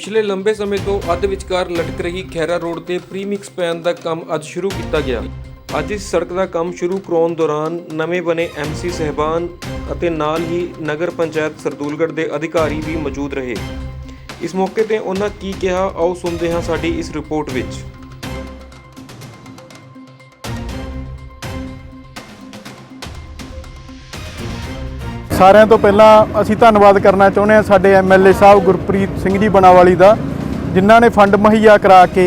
ਪਿਛਲੇ ਲੰਬੇ ਸਮੇਂ ਤੋਂ ਅੱਧ ਵਿਚਕਾਰ ਲਟਕ ਰਹੀ ਖੈਰਾ ਰੋਡ ਤੇ ਪ੍ਰੀਮਿਕਸ ਪੈਨ ਦਾ ਕੰਮ ਅੱਜ ਸ਼ੁਰੂ ਕੀਤਾ ਗਿਆ। ਅੱਜ ਇਸ ਸੜਕ ਦਾ ਕੰਮ ਸ਼ੁਰੂ ਕਰਾਉਣ ਦੌਰਾਨ ਨਵੇਂ ਬਣੇ ਐਮਸੀ ਸਹਿਬਾਨ ਅਤੇ ਨਾਲ ਹੀ ਨਗਰ ਪੰਚਾਇਤ ਸਰਦੂਲਗੜ੍ਹ ਦੇ ਅਧਿਕਾਰੀ ਵੀ ਮੌਜੂਦ ਰਹੇ। ਇਸ ਮੌਕੇ ਤੇ ਉਹਨਾਂ ਕੀ ਕਿਹਾ, ਆਓ ਸੁਣਦੇ ਹਾਂ ਸਾਡੀ ਇਸ ਰਿਪੋਰਟ ਵਿੱਚ। ਸਾਰਿਆਂ ਤੋਂ ਪਹਿਲਾਂ ਅਸੀਂ ਧੰਨਵਾਦ ਕਰਨਾ ਚਾਹੁੰਦੇ ਹਾਂ ਸਾਡੇ ਐਮਐਲਏ ਸਾਹਿਬ ਗੁਰਪ੍ਰੀਤ ਸਿੰਘ ਜੀ ਬਣਾਵਾਲੀ ਦਾ, ਜਿਨ੍ਹਾਂ ਨੇ ਫੰਡ ਮੁਹੱਈਆ ਕਰਾ ਕੇ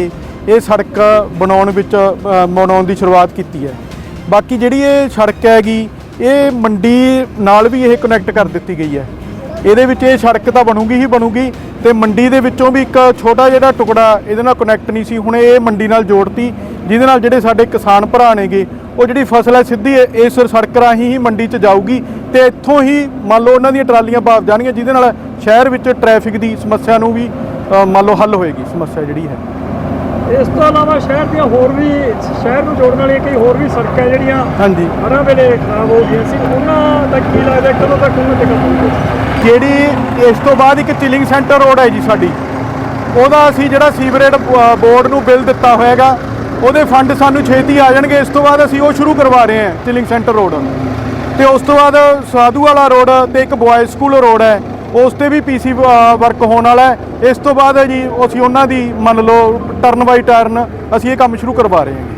ਇਹ ਸੜਕ ਬਣਾਉਣ ਵਿੱਚ ਬਣਾਉਣ ਦੀ ਸ਼ੁਰੂਆਤ ਕੀਤੀ ਹੈ। ਬਾਕੀ ਜਿਹੜੀ ਇਹ ਸੜਕ ਹੈਗੀ, ਇਹ ਮੰਡੀ ਨਾਲ ਵੀ ਇਹ ਕਨੈਕਟ ਕਰ ਦਿੱਤੀ ਗਈ ਹੈ। ਇਹਦੇ ਵਿੱਚ ਇਹ ਸੜਕ ਤਾਂ ਬਣੂਗੀ ਹੀ ਬਣੂਗੀ ਤੇ ਮੰਡੀ ਦੇ ਵਿੱਚੋਂ ਵੀ ਇੱਕ ਛੋਟਾ ਜਿਹੜਾ ਟੁਕੜਾ ਇਹਦੇ ਨਾਲ ਕਨੈਕਟ ਨਹੀਂ ਸੀ, ਹੁਣ ਇਹ ਮੰਡੀ ਨਾਲ ਜੋੜਤੀ, ਜਿਹਦੇ ਨਾਲ ਜਿਹੜੇ ਸਾਡੇ ਕਿਸਾਨ ਭਰਾ ਨੇਗੇ ਉਹ ਜਿਹੜੀ ਫਸਲ ਹੈ ਸਿੱਧੀ ਇਸ ਸੜਕ ਰਾਹੀਂ ਹੀ ਮੰਡੀ 'ਚ ਜਾਊਗੀ ਤੇ ਇੱਥੋਂ ਹੀ ਮੰਨ ਲਓ ਉਹਨਾਂ ਦੀਆਂ ਟਰਾਲੀਆਂ ਭਾਵ ਜਾਣਗੀਆਂ ਜਿਹਦੇ ਨਾਲ ਸ਼ਹਿਰ ਵਿੱਚ ਟ੍ਰੈਫਿਕ ਦੀ ਸਮੱਸਿਆ ਨੂੰ ਵੀ ਅ, ਮੰਨ ਲਓ ਹੱਲ ਹੋਏਗੀ ਸਮੱਸਿਆ ਜਿਹੜੀ ਹੈ। ਇਸ ਤੋਂ ਇਲਾਵਾ ਸ਼ਹਿਰ ਦੀਆਂ ਹੋਰ ਵੀ ਸ਼ਹਿਰ ਨੂੰ ਜੋੜਨ ਵਾਲੀਆਂ ਕਈ ਹੋਰ ਵੀ ਸੜਕਾਂ ਜਿਹੜੀਆਂ ਹਾਂਜੀ। ਹਰਾਂ ਵੇਲੇ ਖਰਾਬ ਹੋ ਗਈਆਂ ਸੀ ਉਹਨਾਂ ਦਾ ਕੀ ਲੱਗਦਾ ਕਦੋਂ ਤੱਕ ਉਹਨਾਂ ਤੇ ਕੰਮ ਹੋਊਗਾ? ਜਿਹੜੀ ਇਸ ਤੋਂ ਬਾਅਦ ਇੱਕ ਚਿਲਿੰਗ ਸੈਂਟਰ ਰੋਡ ਹੈ ਜੀ ਸਾਡੀ ਉਹਦਾ ਅਸੀਂ ਜਿਹੜਾ ਸੀਵਰੇਜ ਬੋਰਡ ਨੂੰ ਬਿੱਲ ਦਿੱਤਾ ਹੋਏਗਾ ਉਹਦੇ ਫੰਡ ਸਾਨੂੰ ਛੇਤੀ ਆ ਜਾਣਗੇ। ਇਸ ਤੋਂ ਬਾਅਦ ਅਸੀਂ ਉਹ ਸ਼ੁਰੂ ਕਰਵਾ ਰਹੇ ਹਾਂ ਚਿਲਿੰਗ ਸੈਂਟਰ ਰੋਡ ਤੇ ਉਸ ਤੋਂ ਬਾਅਦ ਸਾਧੂ ਵਾਲਾ ਰੋਡ ਤੇ ਇੱਕ ਬॉयਜ਼ ਸਕੂਲ ਰੋਡ ਹੈ। ਉਸ ਤੇ ਵੀ ਪੀਸੀ ਵਰਕ ਹੋਣ ਵਾਲਾ ਹੈ। ਇਸ ਤੋਂ ਬਾਅਦ ਹੈ ਜੀ ਅਸੀਂ ਉਹਨਾਂ ਦੀ ਮੰਨ ਲਓ ਟਰਨ ਬਾਈ ਟਰਨ ਅਸੀਂ ਇਹ ਕੰਮ ਸ਼ੁਰੂ ਕਰਵਾ ਰਹੇ ਹਾਂ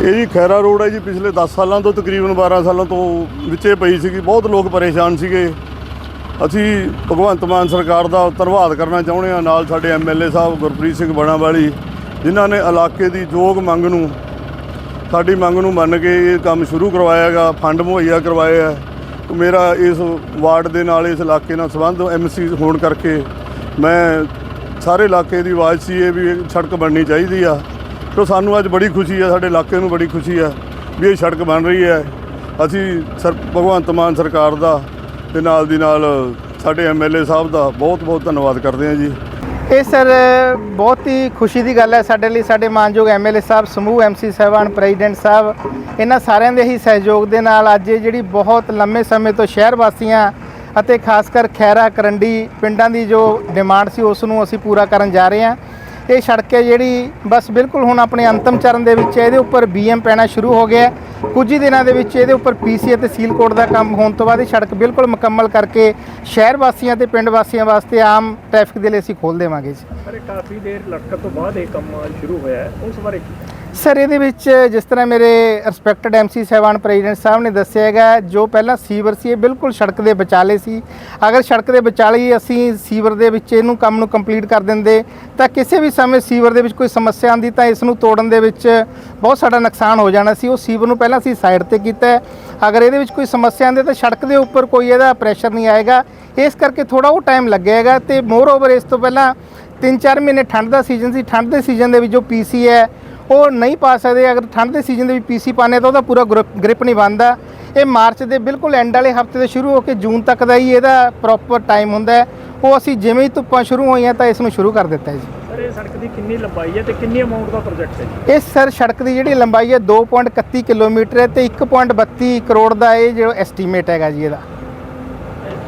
ਇਹ ਜੀ ਖੈਰਾ ਰੋਡ ਹੈ ਜੀ, ਪਿਛਲੇ 10 ਸਾਲਾਂ ਤੋਂ, ਤਕਰੀਬਨ 12 ਸਾਲਾਂ ਤੋਂ ਵਿੱਚੇ ਪਈ ਸੀਗੀ। ਬਹੁਤ ਲੋਕ ਪਰੇਸ਼ਾਨ ਸੀਗੇ। ਅਸੀਂ ਭਗਵੰਤ ਮਾਨ ਸਰਕਾਰ ਦਾ ਧੰਨਵਾਦ ਕਰਨਾ ਚਾਹੁੰਦੇ ਹਾਂ। ਨਾਲ ਸਾਡੇ ਐਮਐਲਏ ਸਾਹਿਬ, ਗੁਰਪ੍ਰੀਤ ਸਿੰਘ ਬਣਾਵਾਲੀ ਜਿਨ੍ਹਾਂ ਨੇ ਇਲਾਕੇ ਦੀ ਯੋਗ ਮੰਗ ਨੂੰ, ਸਾਡੀ ਮੰਗ ਨੂੰ ਮੰਨ ਕੇ ਇਹ ਕੰਮ ਸ਼ੁਰੂ ਕਰਵਾਇਆਗਾ ਫੰਡ ਮੁਹੱਈਆ ਕਰਵਾਇਆ ਹੈ ਮੇਰਾ ਇਸ ਵਾਰਡ ਦੇ ਨਾਲ, ਇਸ ਇਲਾਕੇ ਨਾਲ ਸੰਬੰਧ ਐਮਸੀ ਹੋਣ ਕਰਕੇ ਮੈਂ ਸਾਰੇ ਇਲਾਕੇ ਦੀ ਆਵਾਜ਼ ਸੀ ਇਹ ਵੀ ਇਹ ਸੜਕ ਬਣਨੀ ਚਾਹੀਦੀ ਆ। ਤੋ ਸਾਨੂੰ ਅੱਜ ਬੜੀ ਖੁਸ਼ੀ ਆ, ਸਾਡੇ ਇਲਾਕੇ ਨੂੰ ਬੜੀ ਖੁਸ਼ੀ ਆ ਵੀ ਇਹ ਸੜਕ ਬਣ ਰਹੀ ਹੈ। ਅਸੀਂ ਸਰ, ਭਗਵੰਤ ਮਾਨ ਸਰਕਾਰ ਦਾ ਤੇ ਨਾਲ ਦੀ ਨਾਲ ਸਾਡੇ ਐਮਐਲਏ ਸਾਹਿਬ ਦਾ ਬਹੁਤ ਬਹੁਤ ਧੰਨਵਾਦ ਕਰਦੇ ਹਾਂ ਜੀ। ਇਹ ਸਰ, ਬਹੁਤ ਹੀ ਖੁਸ਼ੀ ਦੀ ਗੱਲ ਹੈ ਸਾਡੇ ਲਈ। ਸਾਡੇ ਮਾਨਯੋਗ ਐਮਐਲਏ ਸਾਹਿਬ, ਸਮੂਹ ਐਮਸੀ ਸਾਹਿਬਾਨ, ਪ੍ਰੈਜ਼ੀਡੈਂਟ ਸਾਹਿਬ, ਇਹਨਾਂ ਸਾਰਿਆਂ ਦੇ ਹੀ ਸਹਿਯੋਗ ਦੇ ਨਾਲ ਅੱਜ ਇਹ ਜਿਹੜੀ ਬਹੁਤ ਲੰਮੇ ਸਮੇਂ ਤੋਂ ਸ਼ਹਿਰ ਵਾਸੀਆਂ ਅਤੇ ਖਾਸ ਕਰ ਖੈਰਾ, ਕਰੰਡੀ ਪਿੰਡਾਂ ਦੀ ਜੋ ਡਿਮਾਂਡ ਸੀ, ਉਸ ਨੂੰ ਅਸੀਂ ਪੂਰਾ ਕਰਨ ਜਾ ਰਹੇ ਹਾਂ। ਇਹ ਸੜਕ ਹੈ ਜਿਹੜੀ ਬਸ ਬਿਲਕੁਲ ਹੁਣ ਆਪਣੇ ਅੰਤਮ ਚਰਨ ਦੇ ਵਿੱਚ ਹੈ। ਇਹਦੇ ਉੱਪਰ ਬੀਐਮ ਪੈਣਾ ਸ਼ੁਰੂ ਹੋ ਗਿਆ ਕੁਝ ਹੀ ਦਿਨਾਂ ਦੇ ਵਿੱਚ ਇਹਦੇ ਉੱਪਰ ਪੀਸੀ ਅਤੇ ਸੀਲ ਕੋਡ ਦਾ ਕੰਮ ਹੋਣ ਤੋਂ ਬਾਅਦ ਇਹ ਸੜਕ ਬਿਲਕੁਲ ਮੁਕੰਮਲ ਕਰਕੇ ਸ਼ਹਿਰ ਵਾਸੀਆਂ ਤੇ ਪਿੰਡ ਵਾਸੀਆਂ ਵਾਸਤੇ ਆਮ ਟ੍ਰੈਫਿਕ ਦੇ ਲਈ ਅਸੀਂ ਖੋਲ੍ਹ ਦੇਵਾਂਗੇ ਜੀ। ਪਰ ਕਾਫੀ ਦੇਰ ਲਟਕਣ ਤੋਂ ਬਾਅਦ ਇਹ ਕੰਮ ਸ਼ੁਰੂ ਹੋਇਆ ਹੈ। ਉਸ ਬਾਰੇ ਕੀ? ਸਰ, ਇਹਦੇ ਵਿੱਚ ਜਿਸ ਤਰ੍ਹਾਂ ਮੇਰੇ ਰਿਸਪੈਕਟਡ ਐਮਸੀ ਸਾਹਿਬਾਨ ਪ੍ਰੈਜ਼ੀਡੈਂਟ ਸਾਹਿਬ ਨੇ ਦੱਸਿਆ ਹੈਗਾ, ਜੋ ਪਹਿਲਾਂ ਸੀਵਰ ਸੀ, ਇਹ ਬਿਲਕੁਲ ਸੜਕ ਦੇ ਵਿਚਾਲੇ ਸੀ। ਅਗਰ ਸੜਕ ਦੇ ਵਿਚਾਲੇ ਹੀ ਅਸੀਂ ਸੀਵਰ ਦੇ ਵਿੱਚ ਇਹਨੂੰ ਕੰਮ ਨੂੰ ਕੰਪਲੀਟ ਕਰ ਦਿੰਦੇ, ਤਾਂ ਕਿਸੇ ਵੀ ਸਮੇਂ ਸੀਵਰ ਦੇ ਵਿੱਚ ਕੋਈ ਸਮੱਸਿਆ ਆਂਦੀ ਤਾਂ ਇਸ ਨੂੰ ਤੋੜਨ ਦੇ ਵਿੱਚ ਬਹੁਤ ਸਾਡਾ ਨੁਕਸਾਨ ਹੋ ਜਾਣਾ ਸੀ। ਉਹ ਸੀਵਰ ਨੂੰ ਪਹਿਲਾਂ ਅਸੀਂ ਸਾਈਡ ਤੇ ਕੀਤਾ ਅਗਰ ਇਹਦੇ ਵਿੱਚ ਕੋਈ ਸਮੱਸਿਆ ਆਂਦੀ ਤਾਂ ਸੜਕ ਦੇ ਉੱਪਰ ਕੋਈ ਇਹਦਾ ਪ੍ਰੈਸ਼ਰ ਨਹੀਂ ਆਏਗਾ। ਇਸ ਕਰਕੇ ਥੋੜਾ ਉਹ ਟਾਈਮ ਲੱਗੇਗਾ ਤੇ ਮੋਰ ਓਵਰ ਇਸ ਤੋਂ ਪਹਿਲਾਂ 3-4 ਮਹੀਨੇ ਠੰਡ ਦਾ ਸੀਜ਼ਨ ਸੀ। ਠੰਡ ਦੇ ਸੀਜ਼ਨ ਦੇ ਵਿੱਚ ਜੋ ਪੀਸੀ ਹੈ ਉਹ ਨਹੀਂ ਪਾ ਸਕਦੇ। ਅਗਰ ਠੰਡ ਦੇ ਸੀਜ਼ਨ ਦੇ ਵਿੱਚ ਪੀਸੀ ਪਾਣੇ ਤਾਂ ਉਹਦਾ ਪੂਰਾ ਗ੍ਰਿਪ ਨਹੀਂ ਬਣਦਾ। ਇਹ ਮਾਰਚ ਦੇ ਬਿਲਕੁਲ ਐਂਡ ਵਾਲੇ ਹਫ਼ਤੇ ਤੋਂ ਸ਼ੁਰੂ ਹੋ ਕੇ ਜੂਨ ਤੱਕ ਦਾ ਹੀ ਇਹਦਾ ਪ੍ਰੋਪਰ ਟਾਈਮ ਹੁੰਦਾ ਉਹ ਅਸੀਂ ਜਿਵੇਂ ਹੀ ਧੁੱਪਾਂ ਸ਼ੁਰੂ ਹੋਈਆਂ ਤਾਂ ਇਸ ਨੂੰ ਸ਼ੁਰੂ ਕਰ ਦਿੱਤਾ ਜੀ। ਸਰ ਇਹ ਸੜਕ ਦੀ ਕਿੰਨੀ ਲੰਬਾਈ ਹੈ ਤੇ ਕਿੰਨੀ ਅਮਾਉਂਟ ਦਾ ਪ੍ਰੋਜੈਕਟ ਹੈ? ਇਸ ਸਰ ਸੜਕ ਦੀ ਜਿਹੜੀ ਲੰਬਾਈ ਹੈ 2.31 ਕਿਲੋਮੀਟਰ ਹੈ ਤੇ 1.32 ਕਰੋੜ ਦਾ ਇਹ ਜੋ ਐਸਟੀਮੇਟ ਹੈਗਾ ਜੀ ਇਹਦਾ।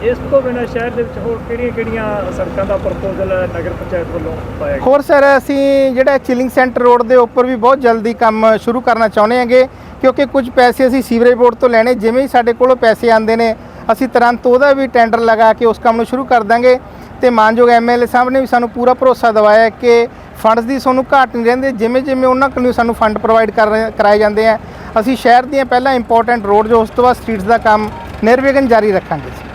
ਇਸ ਤੋਂ ਬਿਨਾਂ ਸ਼ਹਿਰ ਦੇ ਵਿੱਚ ਹੋਰ ਕਿਹੜੀਆਂ-ਕਿਹੜੀਆਂ ਸੜਕਾਂ ਦਾ ਪ੍ਰਪੋਜ਼ਲ ਨਗਰ ਪੰਚਾਇਤ ਵੱਲੋਂ ਪਾਇਆ ਗਿਆ? ਹੋਰ ਸਰ, ਅਸੀਂ ਜਿਹੜਾ ਚਿਲਿੰਗ ਸੈਂਟਰ ਰੋਡ ਦੇ ਉੱਪਰ ਵੀ ਬਹੁਤ ਜਲਦੀ ਕੰਮ ਸ਼ੁਰੂ ਕਰਨਾ ਚਾਹੁੰਦੇ ਹਾਂਗੇ, ਕਿਉਂਕਿ ਕੁਝ ਪੈਸੇ ਅਸੀਂ ਸੀਵਰੇਜ ਬੋਰਡ ਤੋਂ ਲੈਣੇ, ਜਿਵੇਂ ਹੀ ਸਾਡੇ ਕੋਲੋਂ ਪੈਸੇ ਆਉਂਦੇ ਨੇ, ਅਸੀਂ ਤੁਰੰਤ ਉਹਦਾ ਵੀ ਟੈਂਡਰ ਲਗਾ ਕੇ ਉਸ ਕੰਮ ਨੂੰ ਸ਼ੁਰੂ ਕਰ ਦਾਂਗੇ। ਤੇ ਮਾਨਯੋਗ ਐਮਐਲਏ ਸਾਹਿਬ ਨੇ ਵੀ ਸਾਨੂੰ ਪੂਰਾ ਭਰੋਸਾ ਦਿਵਾਇਆ ਕਿ ਫੰਡਸ ਦੀ ਸਾਨੂੰ ਘਾਟ ਨਹੀਂ ਰਹਿੰਦੇ, ਜਿਵੇਂ ਜਿਵੇਂ ਉਹਨਾਂ ਕੋਲੋਂ ਸਾਨੂੰ ਫੰਡ ਪ੍ਰੋਵਾਈਡ ਕਰ ਰਹੇ- ਕਰਾਏ ਜਾਂਦੇ ਆ, ਅਸੀਂ ਸ਼ਹਿਰ ਦੀਆਂ ਪਹਿਲਾਂ ਇੰਪੋਰਟੈਂਟ ਰੋਡ ਜੋ ਉਸ ਤੋਂ ਬਾਅਦ ਸਟਰੀਟਸ ਦਾ ਕੰਮ ਨਿਰਵਿਘਨ ਜਾਰੀ ਰੱਖਾਂਗੇ।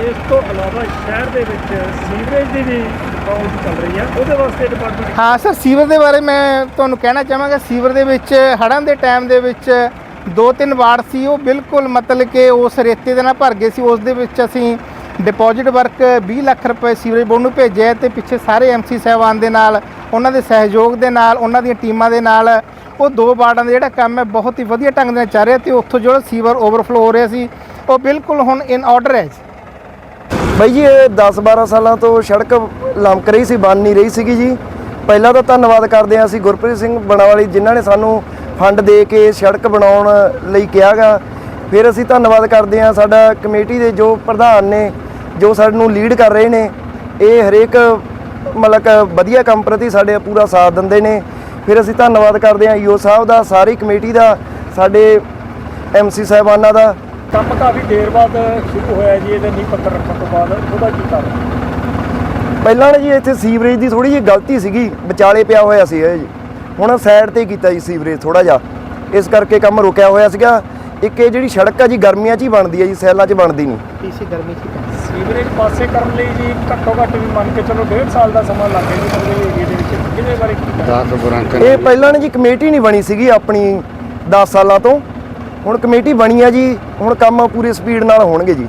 ਇਸ ਤੋਂ ਇਲਾਵਾ ਸ਼ਹਿਰ ਦੇ ਵਿੱਚ ਸੀਵਰੇਜ ਦੀ ਵੀ ਪ੍ਰੋਬਲਮ ਚੱਲ ਰਹੀ ਹੈ ਉਹਦੇ ਵਾਸਤੇ ਡਿਪਾਰਟਮੈਂਟ ਹਾਂ, ਸਰ, ਸੀਵਰ ਦੇ ਬਾਰੇ ਮੈਂ ਤੁਹਾਨੂੰ ਕਹਿਣਾ ਚਾਹਾਂਗਾ। ਸੀਵਰ ਦੇ ਵਿੱਚ, ਹੜ੍ਹਾਂ ਦੇ ਟਾਈਮ ਦੇ ਵਿੱਚ ਦੋ ਤਿੰਨ ਵਾਰਡ ਸੀ। ਉਹ ਬਿਲਕੁਲ ਮਤਲਬ ਕਿ ਉਸ ਰੇਤੇ ਦੇ ਨਾਲ ਭਰ ਗਏ ਸੀ। ਉਸ ਦੇ ਵਿੱਚ ਅਸੀਂ ਡਿਪੋਜ਼ਿਟ ਵਰਕ 20 ਲੱਖ ਰੁਪਏ ਸੀਵਰੇਜ ਬੋਰਡ ਨੂੰ ਭੇਜਿਆ ਤੇ ਪਿੱਛੇ ਸਾਰੇ ਐਮਸੀ ਸਾਹਿਬਾਨ ਦੇ ਨਾਲ, ਉਹਨਾਂ ਦੇ ਸਹਿਯੋਗ ਦੇ ਨਾਲ, ਉਹਨਾਂ ਦੀਆਂ ਟੀਮਾਂ ਦੇ ਨਾਲ ਉਹ ਦੋ ਵਾਰਡਾਂ ਦਾ ਜਿਹੜਾ ਕੰਮ ਹੈ, ਬਹੁਤ ਹੀ ਵਧੀਆ ਢੰਗ ਨਾਲ ਚੱਲ ਰਿਹਾ ਤੇ ਉੱਥੋਂ ਜਿਹੜਾ ਸੀਵਰ ਓਵਰਫਲੋ ਹੋ ਰਿਹਾ ਸੀ, ਉਹ ਬਿਲਕੁਲ ਹੁਣ ਇਨ ਆਰਡਰ ਹੈ ਬਾਈ ਜੀ, ਇਹ 10-12 ਸਾਲਾਂ ਤੋਂ ਸੜਕ ਲੰਮਕ ਰਹੀ ਸੀ, ਬਣ ਨਹੀਂ ਰਹੀ ਸੀਗੀ ਜੀ। ਪਹਿਲਾਂ ਤਾਂ ਧੰਨਵਾਦ ਕਰਦੇ ਹਾਂ ਅਸੀਂ ਗੁਰਪ੍ਰੀਤ ਸਿੰਘ ਬਣਾਵਾਲੀ ਜਿਨ੍ਹਾਂ ਨੇ ਸਾਨੂੰ ਫੰਡ ਦੇ ਕੇ ਸੜਕ ਬਣਾਉਣ ਲਈ ਕਿਹਾਗਾ। ਫਿਰ ਅਸੀਂ ਧੰਨਵਾਦ ਕਰਦੇ ਹਾਂ ਸਾਡਾ ਕਮੇਟੀ ਦੇ ਜੋ ਪ੍ਰਧਾਨ ਨੇ, ਜੋ ਸਾਨੂੰ ਲੀਡ ਕਰ ਰਹੇ ਨੇ। ਇਹ ਹਰੇਕ ਮਤਲਬ ਕਿ ਵਧੀਆ ਕੰਮ ਪ੍ਰਤੀ ਸਾਡੇ ਪੂਰਾ ਸਾਥ ਦਿੰਦੇ ਨੇ। ਫਿਰ ਅਸੀਂ ਧੰਨਵਾਦ ਕਰਦੇ ਹਾਂ ਈਓ ਸਾਹਿਬ ਦਾ, ਸਾਰੀ ਕਮੇਟੀ ਦਾ, ਸਾਡੇ ਐਮਸੀ ਸਾਹਿਬਾਨਾਂ ਦਾ। ਕੰਮ ਕਾਫੀ ਦੇਰ ਬਾਅਦ ਸ਼ੁਰੂ ਹੋਇਆ ਜੀ ਇਹਦੇ ਨੀਂਹ ਪੱਥਰ ਰੱਖਣ ਤੋਂ ਬਾਅਦ ਉਹਦਾ ਕੀ ਕਾਰਨ? ਪਹਿਲਾਂ ਨਾ ਜੀ ਇੱਥੇ ਸੀਵਰੇਜ ਦੀ ਥੋੜੀ ਜਿਹੀ ਗਲਤੀ ਸੀਗੀ ਵਿਚਾਲੇ ਪਿਆ ਹੋਇਆ ਸੀ ਇਹ ਜੀ। ਹੁਣ ਸਾਈਡ ਤੇ ਕੀਤਾ ਜੀ ਸੀਵਰੇਜ ਥੋੜਾ ਜਿਹਾ। ਇਸ ਕਰਕੇ ਕੰਮ ਰੁਕਿਆ ਹੋਇਆ ਸੀਗਾ। ਇੱਕ ਇਹ ਜਿਹੜੀ ਸੜਕ ਆ ਜੀ ਗਰਮੀਆਂ 'ਚ ਹੀ ਬਣਦੀ ਹੈ ਜੀ ਸੈਲਾਂ 'ਚ ਬਣਦੀ ਨਹੀਂ। ਟੀਸੀ ਗਰਮੀ ਚ ਸੀਵਰੇਜ ਪਾਸੇ ਕਰਨ ਲਈ ਜੀ ਘੱਟੋ ਘੱਟ ਵੀ ਮੰਨ ਕੇ ਚਲੋ ਡੇਢ ਸਾਲ ਦਾ ਸਮਾਂ ਲੱਗ ਗਿਆ ਜੀ ਪੂਰੇ ਏਰੀਏ ਦੇ ਵਿੱਚ। ਇਹਦੇ ਬਾਰੇ ਕੀ? ਇਹ ਪਹਿਲਾਂ ਨਾ ਜੀ ਕਮੇਟੀ ਨਹੀਂ ਬਣੀ ਸੀਗੀ ਆਪਣੀ 10 ਸਾਲਾਂ ਤੋਂ। ਹੁਣ ਕਮੇਟੀ ਬਣੀ ਆ ਜੀ ਹੁਣ ਕੰਮ ਪੂਰੀ ਸਪੀਡ ਨਾਲ ਹੋਣਗੇ ਜੀ।